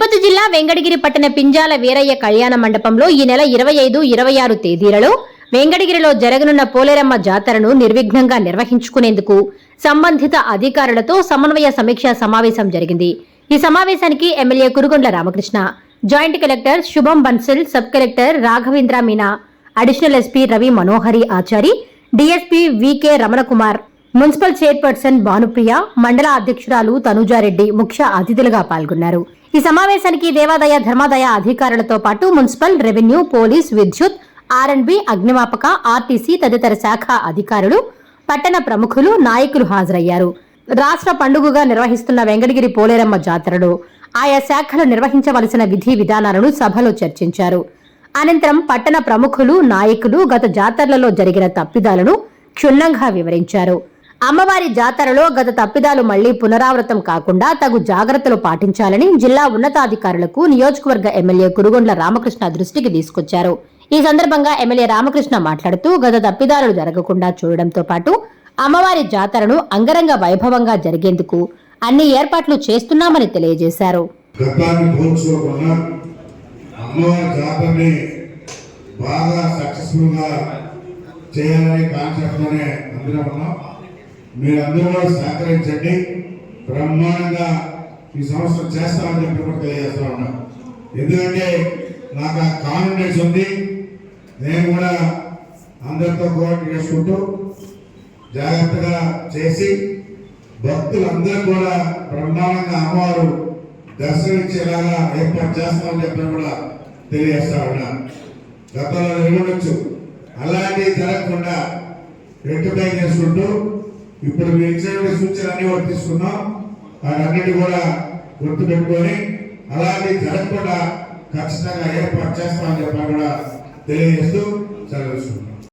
తిరుపతి జిల్లా వెంకటగిరి పట్టణ పింజాల వీరయ్య కళ్యాణ మండపంలో ఈ నెల ఇరవై ఐదు ఇరవై ఆరు తేదీలలో వెంకటగిరిలో జరగనున్న పోలేరమ్మ జాతరను నిర్విఘ్నంగా నిర్వహించుకునేందుకు సంబంధిత అధికారులతో సమన్వయ సమీక్షా సమావేశం జరిగింది. ఈ సమావేశానికి MLA Kurugondla Ramakrishna joint collector Shubham Bansil sub collector Raghavendra Meena additional SP Ravi Manohari Achari DSP V K Ramana Kumar municipal chairperson Bhanupriya మండల అధ్యక్షురాలు తనుజారెడ్డి ముఖ్య అతిథులుగా పాల్గొన్నారు. ఈ సమావేశానికి దేవాదాయ ధర్మాదాయ అధికారులతో పాటు మున్సిపల్ రెవెన్యూ పోలీస్ విద్యుత్ ఆర్ఎండ్బి అగ్నిమాపక ఆర్టీసీ తదితర శాఖ అధికారులు పట్టణ ప్రముఖులు నాయకులు హాజరయ్యారు. రాష్ట్ర పండుగగా నిర్వహిస్తున్న వెంకటగిరి పోలేరమ్మ జాతరలో ఆయా శాఖలు నిర్వహించవలసిన విధి విధానాలను సభలో చర్చించారు. అనంతరం పట్టణ ప్రముఖులు నాయకులు గత జాతరలలో జరిగిన తప్పిదాలను క్షుణ్ణంగా వివరించారు. అమ్మవారి జాతరలో గత తప్పిదాలు మళ్ళీ పునరావృతం కాకుండా తగు జాగ్రత్తలు పాటించాలని జిల్లా ఉన్నతాధికారులకు నియోజకవర్గ ఎమ్మెల్యే కురుగొండ్ల రామకృష్ణ దృష్టికి తీసుకొచ్చారు. ఈ సందర్భంగా ఎమ్మెల్యే రామకృష్ణ మాట్లాడుతూ గత తప్పిదాలు జరగకుండా చూడడంతో పాటు అమ్మవారి జాతరను అంగరంగ వైభవంగా జరిగేందుకు అన్ని ఏర్పాట్లు చేస్తున్నామని తెలియజేశారు. గతాన్ని పోల్చుకోకుండా అమ్మవారి జాతరని ఉన్నాం మీరందరూ కూడా సహకరించండి. బ్రహ్మాండంగా ఈ సంవత్సరం చేస్తామని చెప్పి కూడా తెలియజేస్తా ఉన్నాం. ఎందుకంటే నాకు ఆ కాన్ఫిడెన్స్ ఉంది. నేను కూడా అందరితో కోఆర్డినేట్ చేసుకుంటూ జాగ్రత్తగా చేసి భక్తులందరూ కూడా బ్రహ్మాండంగా అమ్మవారు దర్శనమిచ్చేలాగా ఏర్పాటు చేస్తామని చెప్పి కూడా తెలియజేస్తా ఉన్నా. గతంలో నిర్వహించు అలాంటివి జరగకుండా రెక్టిఫై చేసుకుంటూ ఇప్పుడు మీరు ఇచ్చిన సూచనలన్నీ కూడా తీసుకున్నాం. వాటన్నిటి కూడా గుర్తుపెట్టుకొని అలాగే జరగకుండా ఖచ్చితంగా ఏర్పాటు చేస్తామని చెప్పి కూడా తెలియజేస్తూ సెలవు